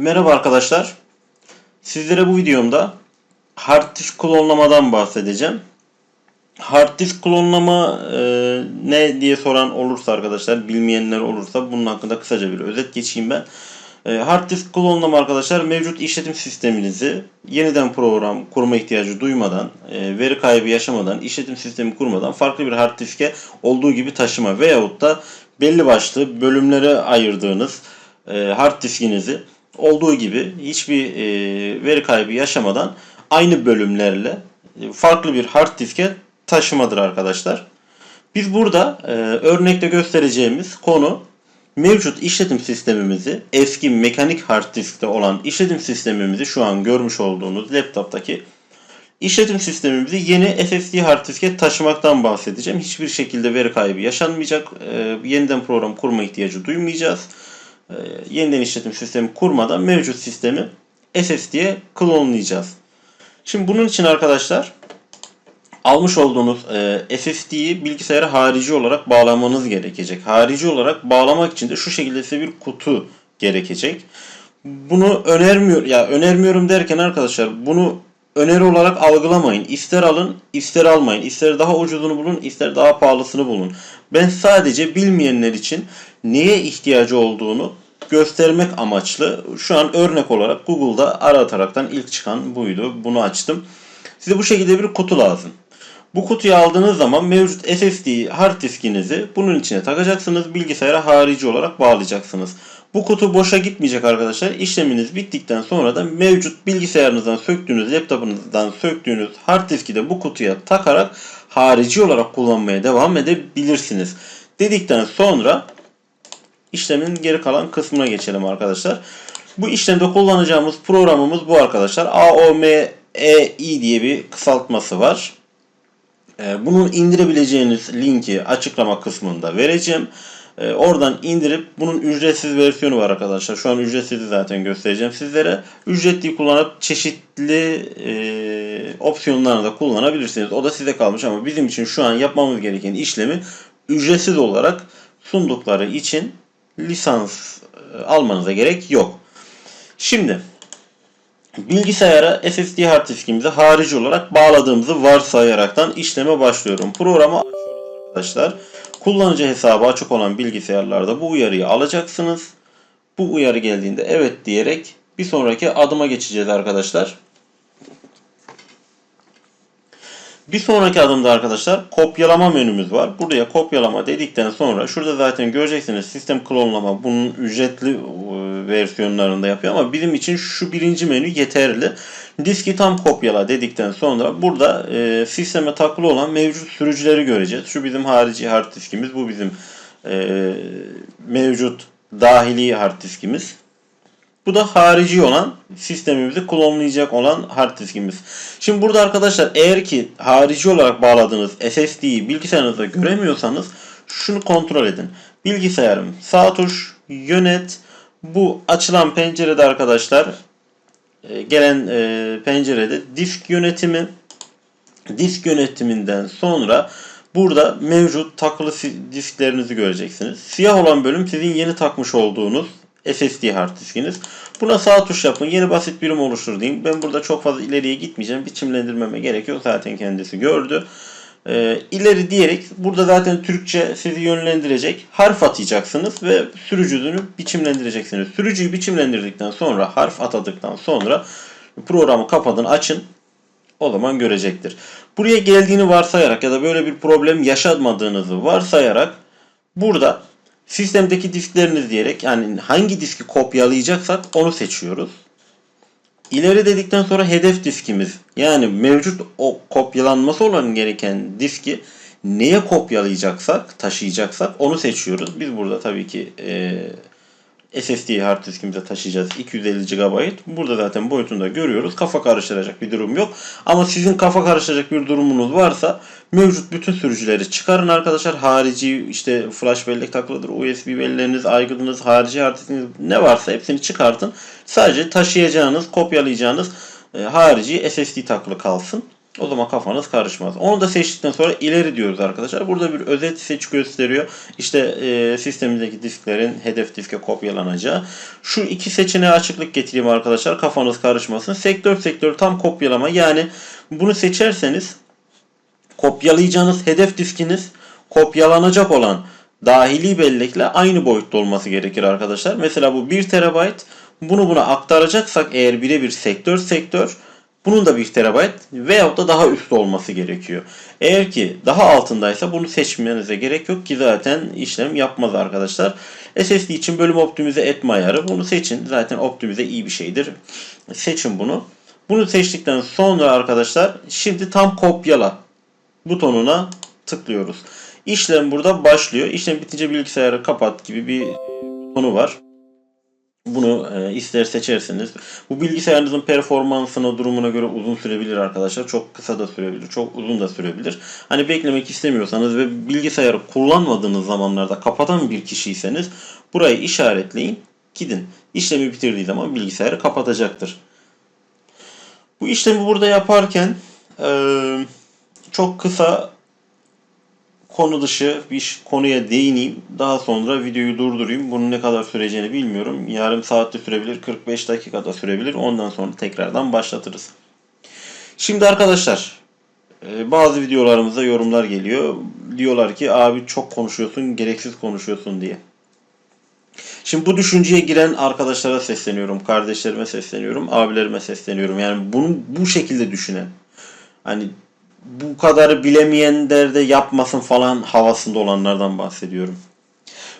Merhaba arkadaşlar. Sizlere bu videomda hard disk klonlamadan bahsedeceğim. Hard disk klonlama e, ne diye soran olursa arkadaşlar, bilmeyenler olursa bunun hakkında kısaca bir özet geçeyim ben. E, hard disk klonlama arkadaşlar mevcut işletim sisteminizi yeniden program kurma ihtiyacı duymadan, e, veri kaybı yaşamadan, işletim sistemi kurmadan farklı bir hard diske olduğu gibi taşıma veyahut da belli başlı bölümlere ayırdığınız e, hard diskinizi olduğu gibi hiçbir e, veri kaybı yaşamadan aynı bölümlerle e, farklı bir hard diske taşımadır arkadaşlar. Biz burada e, örnekte göstereceğimiz konu mevcut işletim sistemimizi eski mekanik hard diskte olan işletim sistemimizi şu an görmüş olduğunuz laptoptaki işletim sistemimizi yeni SSD hard diske taşımaktan bahsedeceğim. Hiçbir şekilde veri kaybı yaşanmayacak. E, yeniden program kurma ihtiyacı duymayacağız. E, yeniden işletim sistemi kurmadan mevcut sistemi SSD'ye klonlayacağız. Şimdi bunun için arkadaşlar almış olduğunuz e, SSD'yi bilgisayara harici olarak bağlamanız gerekecek. Harici olarak bağlamak için de şu şekilde size bir kutu gerekecek. Bunu önermiyor ya önermiyorum derken arkadaşlar bunu öneri olarak algılamayın. İster alın, ister almayın. İster daha ucuzunu bulun, ister daha pahalısını bulun. Ben sadece bilmeyenler için neye ihtiyacı olduğunu göstermek amaçlı şu an örnek olarak Google'da arataraktan ilk çıkan buydu. Bunu açtım. Size bu şekilde bir kutu lazım. Bu kutuyu aldığınız zaman mevcut SSD hard diskinizi bunun içine takacaksınız. Bilgisayara harici olarak bağlayacaksınız. Bu kutu boşa gitmeyecek arkadaşlar. İşleminiz bittikten sonra da mevcut bilgisayarınızdan söktüğünüz, laptopunuzdan söktüğünüz hard diski de bu kutuya takarak harici olarak kullanmaya devam edebilirsiniz. Dedikten sonra işlemin geri kalan kısmına geçelim arkadaşlar. Bu işlemde kullanacağımız programımız bu arkadaşlar. AOMEI diye bir kısaltması var. Ee, Bunun indirebileceğiniz linki açıklama kısmında vereceğim. Ee, Oradan indirip bunun ücretsiz versiyonu var arkadaşlar. Şu an ücretsiz zaten göstereceğim sizlere. Ücretli kullanıp çeşitli e, opsiyonlarını da kullanabilirsiniz. O da size kalmış ama bizim için şu an yapmamız gereken işlemi ücretsiz olarak sundukları için lisans e, almanıza gerek yok. Şimdi bilgisayara SSD hard diskimizi harici olarak bağladığımızı varsayaraktan işleme başlıyorum. Programı açıyoruz arkadaşlar. Kullanıcı hesabı açık olan bilgisayarlarda bu uyarıyı alacaksınız. Bu uyarı geldiğinde evet diyerek bir sonraki adıma geçeceğiz arkadaşlar. Bir sonraki adımda arkadaşlar kopyalama menümüz var. Buraya kopyalama dedikten sonra şurada zaten göreceksiniz sistem klonlama bunun ücretli e, versiyonlarında yapıyor ama bizim için şu birinci menü yeterli. Diski tam kopyala dedikten sonra burada e, sisteme takılı olan mevcut sürücüleri göreceğiz. Şu bizim harici hard diskimiz. Bu bizim e, mevcut dahili hard diskimiz. Bu da harici olan sistemimizi klonlayacak olan hard diskimiz. Şimdi burada arkadaşlar eğer ki harici olarak bağladığınız SSD'yi bilgisayarınızda göremiyorsanız şunu kontrol edin. Bilgisayarım sağ tuş yönet bu açılan pencerede arkadaşlar e, gelen e, pencerede disk yönetimi disk yönetiminden sonra burada mevcut takılı disklerinizi göreceksiniz. Siyah olan bölüm sizin yeni takmış olduğunuz SSD hard diskiniz. Buna sağ tuş yapın. Yeni basit birim oluştur diyeyim. Ben burada çok fazla ileriye gitmeyeceğim. Biçimlendirmeme gerek yok. Zaten kendisi gördü. Ee, ileri diyerek burada zaten Türkçe sizi yönlendirecek. Harf atayacaksınız ve sürücüsünü biçimlendireceksiniz. Sürücüyü biçimlendirdikten sonra harf atadıktan sonra programı kapatın açın. O zaman görecektir. Buraya geldiğini varsayarak ya da böyle bir problem yaşamadığınızı varsayarak burada sistemdeki diskleriniz diyerek yani hangi diski kopyalayacaksak onu seçiyoruz. İleri dedikten sonra hedef diskimiz yani mevcut o kopyalanması olan gereken diski neye kopyalayacaksak, taşıyacaksak onu seçiyoruz. Biz burada tabii ki e, SSD hard diskimize taşıyacağız 250 GB. Burada zaten boyutunu da görüyoruz. Kafa karıştıracak bir durum yok. Ama sizin kafa karıştıracak bir durumunuz varsa mevcut bütün sürücüleri çıkarın arkadaşlar. Harici işte flash bellek takılıdır, USB belleğiniz, aygıtınız, harici hard diskiniz ne varsa hepsini çıkartın. Sadece taşıyacağınız, kopyalayacağınız e, harici SSD takılı kalsın. O zaman kafanız karışmaz. Onu da seçtikten sonra ileri diyoruz arkadaşlar. Burada bir özet seç gösteriyor. İşte e, sistemimizdeki disklerin hedef diske kopyalanacağı. Şu iki seçeneğe açıklık getireyim arkadaşlar. Kafanız karışmasın. Sektör sektör tam kopyalama. Yani bunu seçerseniz kopyalayacağınız hedef diskiniz kopyalanacak olan dahili bellekle aynı boyutta olması gerekir arkadaşlar. Mesela bu 1 TB bunu buna aktaracaksak eğer birebir sektör sektör bunun da 1 TB veyahut da daha üstte olması gerekiyor. Eğer ki daha altındaysa bunu seçmenize gerek yok ki zaten işlem yapmaz arkadaşlar. SSD için bölüm optimize etme ayarı bunu seçin. Zaten optimize iyi bir şeydir. Seçin bunu. Bunu seçtikten sonra arkadaşlar şimdi tam kopyala butonuna tıklıyoruz. İşlem burada başlıyor. İşlem bitince bilgisayarı kapat gibi bir butonu var. Bunu e, ister seçersiniz. Bu bilgisayarınızın performansına, durumuna göre uzun sürebilir arkadaşlar. Çok kısa da sürebilir, çok uzun da sürebilir. Hani beklemek istemiyorsanız ve bilgisayarı kullanmadığınız zamanlarda kapatan bir kişiyseniz burayı işaretleyin, gidin. İşlemi bitirdiği zaman bilgisayarı kapatacaktır. Bu işlemi burada yaparken e, çok kısa konu dışı bir konuya değineyim. Daha sonra videoyu durdurayım. Bunun ne kadar süreceğini bilmiyorum. Yarım saatte sürebilir, 45 dakikada sürebilir. Ondan sonra tekrardan başlatırız. Şimdi arkadaşlar e, bazı videolarımızda yorumlar geliyor. Diyorlar ki abi çok konuşuyorsun, gereksiz konuşuyorsun diye. Şimdi bu düşünceye giren arkadaşlara sesleniyorum, kardeşlerime sesleniyorum, abilerime sesleniyorum. Yani bunu bu şekilde düşünen. Hani bu kadarı bilemeyenler de yapmasın falan havasında olanlardan bahsediyorum.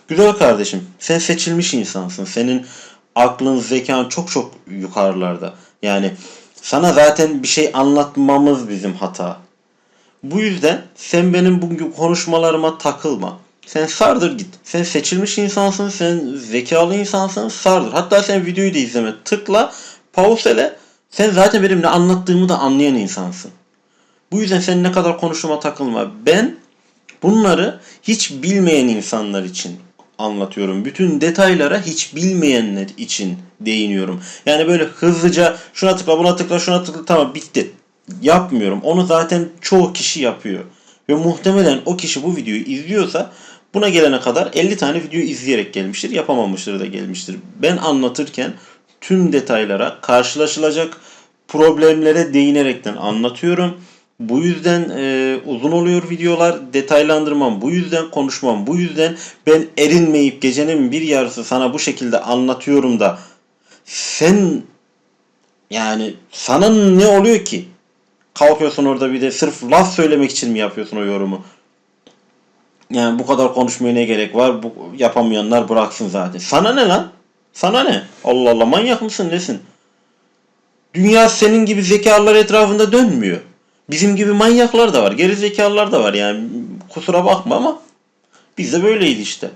Güzel kardeşim, sen seçilmiş insansın. Senin aklın, zekan çok çok yukarılarda. Yani sana zaten bir şey anlatmamız bizim hata. Bu yüzden sen benim bugün konuşmalarıma takılma. Sen sardır git. Sen seçilmiş insansın, sen zekalı insansın, sardır. Hatta sen videoyu da izleme. Tıkla, pause ele. Sen zaten benim ne anlattığımı da anlayan insansın. Bu yüzden sen ne kadar konuşuma takılma. Ben bunları hiç bilmeyen insanlar için anlatıyorum. Bütün detaylara hiç bilmeyenler için değiniyorum. Yani böyle hızlıca şuna tıkla buna tıkla şuna tıkla tamam bitti. Yapmıyorum. Onu zaten çoğu kişi yapıyor. Ve muhtemelen o kişi bu videoyu izliyorsa buna gelene kadar 50 tane video izleyerek gelmiştir. Yapamamıştır da gelmiştir. Ben anlatırken tüm detaylara karşılaşılacak problemlere değinerekten anlatıyorum. Bu yüzden e, uzun oluyor videolar. Detaylandırmam. Bu yüzden konuşmam. Bu yüzden ben erinmeyip gecenin bir yarısı sana bu şekilde anlatıyorum da sen yani sana ne oluyor ki? Kalkıyorsun orada bir de sırf laf söylemek için mi yapıyorsun o yorumu? Yani bu kadar konuşmaya ne gerek var? Bu yapamayanlar bıraksın zaten. Sana ne lan? Sana ne? Allah Allah manyak mısın nesin? Dünya senin gibi zekalar etrafında dönmüyor. Bizim gibi manyaklar da var. Geri zekalılar da var yani. Kusura bakma ama biz de böyleyiz işte.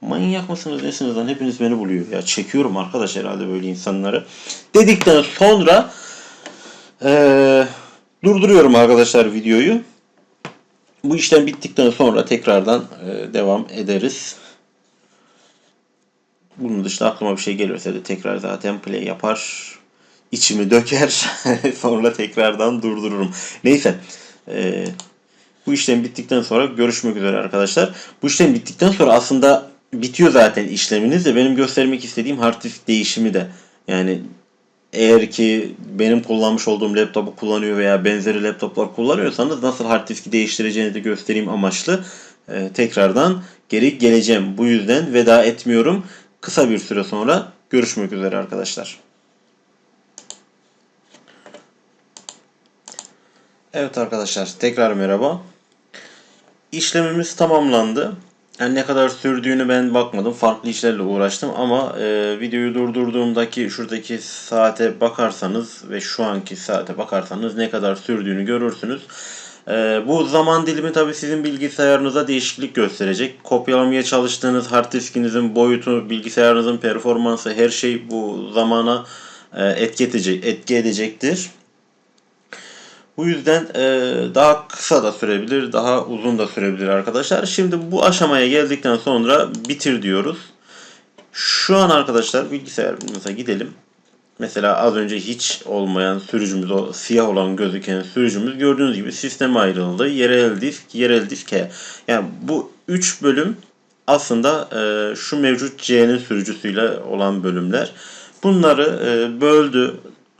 Manyak mısınız nesiniz lan? Hepiniz beni buluyor. Ya çekiyorum arkadaş herhalde böyle insanları. Dedikten sonra ee, durduruyorum arkadaşlar videoyu. Bu işlem bittikten sonra tekrardan e, devam ederiz. Bunun dışında aklıma bir şey gelirse de tekrar zaten play yapar içimi döker sonra tekrardan durdururum. Neyse e, bu işlem bittikten sonra görüşmek üzere arkadaşlar. Bu işlem bittikten sonra aslında bitiyor zaten işleminiz de benim göstermek istediğim hard disk değişimi de yani eğer ki benim kullanmış olduğum laptopu kullanıyor veya benzeri laptoplar kullanıyorsanız nasıl hard diski değiştireceğini de göstereyim amaçlı e, tekrardan geri geleceğim. Bu yüzden veda etmiyorum. Kısa bir süre sonra görüşmek üzere arkadaşlar. Evet arkadaşlar tekrar merhaba. İşlemimiz tamamlandı. Yani ne kadar sürdüğünü ben bakmadım. Farklı işlerle uğraştım ama e, videoyu durdurduğumdaki şuradaki saate bakarsanız ve şu anki saate bakarsanız ne kadar sürdüğünü görürsünüz. E, bu zaman dilimi tabi sizin bilgisayarınıza değişiklik gösterecek. Kopyalamaya çalıştığınız hard diskinizin boyutu, bilgisayarınızın performansı her şey bu zamana e, etki, edecek, etki edecektir. Bu yüzden e, daha kısa da sürebilir, daha uzun da sürebilir arkadaşlar. Şimdi bu aşamaya geldikten sonra bitir diyoruz. Şu an arkadaşlar bilgisayarımıza gidelim. Mesela az önce hiç olmayan sürücümüz, o siyah olan gözüken sürücümüz gördüğünüz gibi sisteme ayrıldı. Yerel disk, yerel disk H. Yani bu 3 bölüm aslında e, şu mevcut C'nin sürücüsüyle olan bölümler. Bunları e, böldü,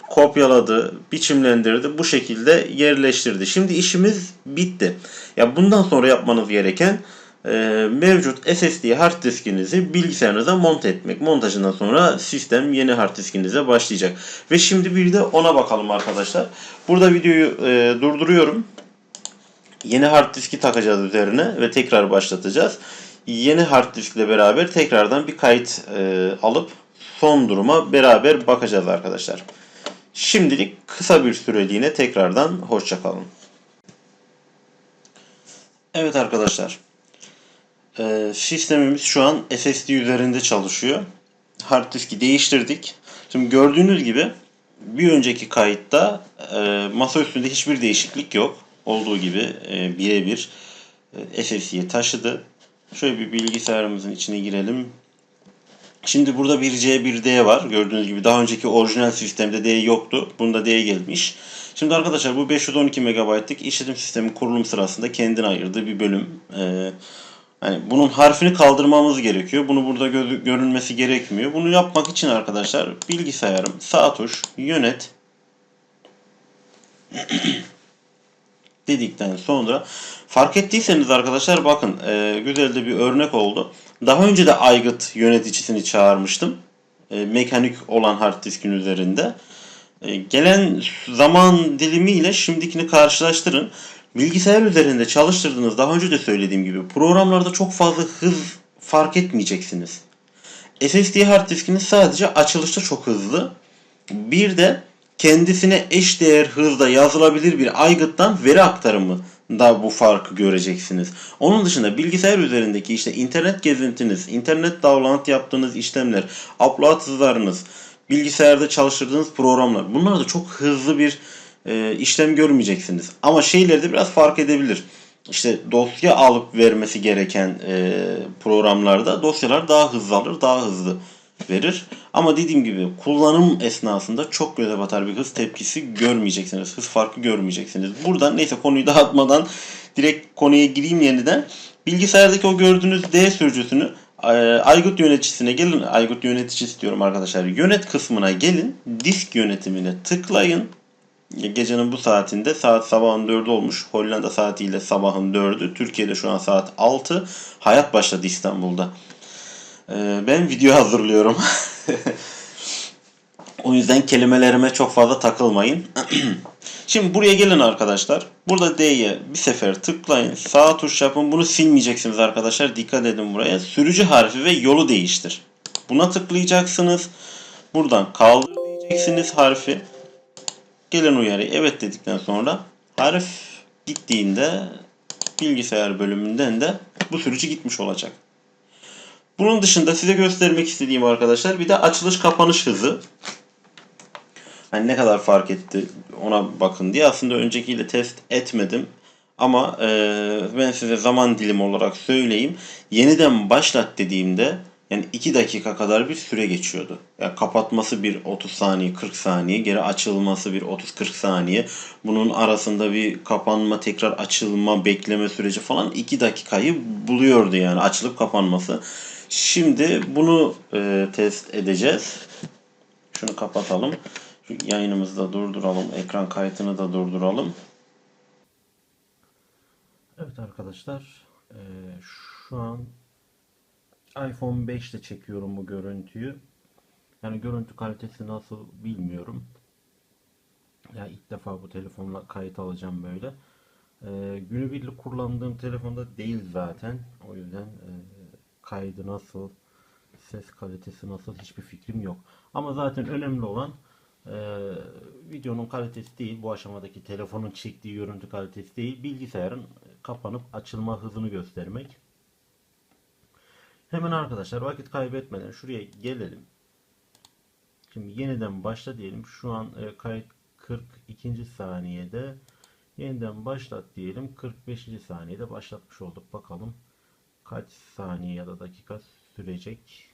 kopyaladı, biçimlendirdi, bu şekilde yerleştirdi. Şimdi işimiz bitti. Ya bundan sonra yapmanız gereken e, mevcut SSD hard diskinizi bilgisayarınıza monte etmek. Montajından sonra sistem yeni hard diskinize başlayacak. Ve şimdi bir de ona bakalım arkadaşlar. Burada videoyu e, durduruyorum. Yeni hard diski takacağız üzerine ve tekrar başlatacağız. Yeni hard diskle beraber tekrardan bir kayıt e, alıp son duruma beraber bakacağız arkadaşlar. Şimdilik kısa bir süreliğine tekrardan hoşçakalın. Evet arkadaşlar. Ee, sistemimiz şu an SSD üzerinde çalışıyor. Hard diski değiştirdik. Şimdi gördüğünüz gibi bir önceki kayıtta e, masa üstünde hiçbir değişiklik yok. Olduğu gibi e, birebir e, SSD'ye taşıdı. Şöyle bir bilgisayarımızın içine girelim. Şimdi burada bir C bir D var. Gördüğünüz gibi daha önceki orijinal sistemde D yoktu. Bunda D gelmiş. Şimdi arkadaşlar bu 512 MB'lık işletim sistemi kurulum sırasında kendine ayırdığı bir bölüm. Ee, hani bunun harfini kaldırmamız gerekiyor. Bunu burada gö- görünmesi gerekmiyor. Bunu yapmak için arkadaşlar bilgisayarım sağ tuş yönet dedikten sonra fark ettiyseniz arkadaşlar bakın e, güzel de bir örnek oldu. Daha önce de aygıt yöneticisini çağırmıştım. E, mekanik olan hard diskin üzerinde. E, gelen zaman dilimi ile şimdikini karşılaştırın. Bilgisayar üzerinde çalıştırdığınız daha önce de söylediğim gibi programlarda çok fazla hız fark etmeyeceksiniz. SSD hard diskiniz sadece açılışta çok hızlı. Bir de kendisine eş değer hızda yazılabilir bir aygıttan veri aktarımı da bu farkı göreceksiniz. Onun dışında bilgisayar üzerindeki işte internet gezintiniz, internet download yaptığınız işlemler, upload hızlarınız, bilgisayarda çalıştırdığınız programlar bunlar da çok hızlı bir e, işlem görmeyeceksiniz. Ama şeyleri de biraz fark edebilir. İşte dosya alıp vermesi gereken e, programlarda dosyalar daha hızlı alır, daha hızlı verir. Ama dediğim gibi kullanım esnasında çok göze batar bir hız tepkisi görmeyeceksiniz. Hız farkı görmeyeceksiniz. Buradan neyse konuyu dağıtmadan direkt konuya gireyim yeniden. Bilgisayardaki o gördüğünüz D sürücüsünü e, Aygıt yöneticisine gelin. Aygıt yöneticisi diyorum arkadaşlar. Yönet kısmına gelin. Disk yönetimine tıklayın. Gecenin bu saatinde saat sabahın 4'ü olmuş. Hollanda saatiyle sabahın 4'ü. Türkiye'de şu an saat 6. Hayat başladı İstanbul'da. Ee, ben video hazırlıyorum. o yüzden kelimelerime çok fazla takılmayın. Şimdi buraya gelin arkadaşlar. Burada D'ye bir sefer tıklayın. Sağ tuş yapın. Bunu silmeyeceksiniz arkadaşlar. Dikkat edin buraya. Sürücü harfi ve yolu değiştir. Buna tıklayacaksınız. Buradan kaldır diyeceksiniz harfi. Gelen uyarı evet dedikten sonra harf gittiğinde bilgisayar bölümünden de bu sürücü gitmiş olacak. Bunun dışında size göstermek istediğim arkadaşlar bir de açılış kapanış hızı. Hani ne kadar fark etti ona bakın diye aslında öncekiyle test etmedim. Ama e, ben size zaman dilimi olarak söyleyeyim. Yeniden başlat dediğimde yani 2 dakika kadar bir süre geçiyordu. Yani kapatması bir 30 saniye 40 saniye, geri açılması bir 30-40 saniye. Bunun arasında bir kapanma, tekrar açılma, bekleme süreci falan 2 dakikayı buluyordu yani açılıp kapanması. Şimdi bunu e, test edeceğiz. Şunu kapatalım. Şu yayınımızı da durduralım. Ekran kaydını da durduralım. Evet arkadaşlar. E, şu an iPhone 5 ile çekiyorum bu görüntüyü. Yani görüntü kalitesi nasıl bilmiyorum. Ya yani ilk defa bu telefonla kayıt alacağım böyle. Ee, günübirlik kullandığım telefonda değil zaten. O yüzden e, kaydı nasıl, ses kalitesi nasıl hiçbir fikrim yok. Ama zaten önemli olan e, videonun kalitesi değil, bu aşamadaki telefonun çektiği görüntü kalitesi değil, bilgisayarın kapanıp açılma hızını göstermek. Hemen arkadaşlar vakit kaybetmeden şuraya gelelim. Şimdi yeniden başla diyelim. Şu an e, kayıt 42. saniyede. Yeniden başlat diyelim. 45. saniyede başlatmış olduk. Bakalım kaç saniye ya da dakika sürecek?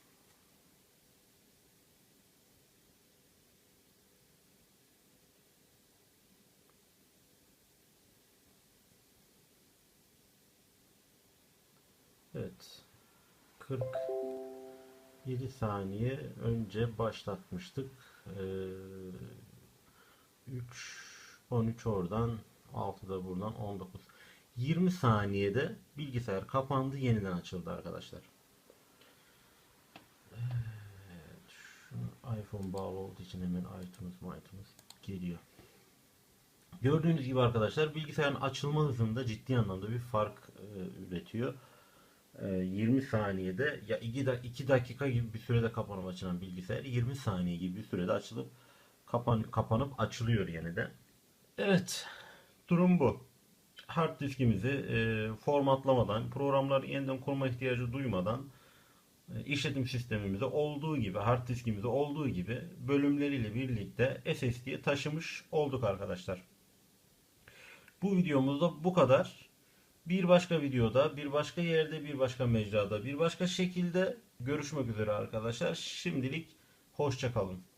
Evet. 47 saniye önce başlatmıştık. Ee, 3 13 oradan 6 da buradan 19 20 saniyede bilgisayar kapandı yeniden açıldı arkadaşlar. Evet, şunu iPhone bağlı olduğu için hemen iTunes iTunes geliyor. Gördüğünüz gibi arkadaşlar bilgisayarın açılma hızında ciddi anlamda bir fark e, üretiyor. E, 20 saniyede ya 2, 2 dakika gibi bir sürede kapanıp açılan bilgisayar 20 saniye gibi bir sürede açılıp kapan, kapanıp açılıyor yeniden. Evet durum bu. Hard diskimizi e, formatlamadan, programları yeniden kurma ihtiyacı duymadan e, işletim sistemimize olduğu gibi, hard diskimize olduğu gibi bölümleriyle birlikte SSD'ye taşımış olduk arkadaşlar. Bu videomuzda bu kadar. Bir başka videoda, bir başka yerde, bir başka mecrada, bir başka şekilde görüşmek üzere arkadaşlar. Şimdilik hoşça kalın.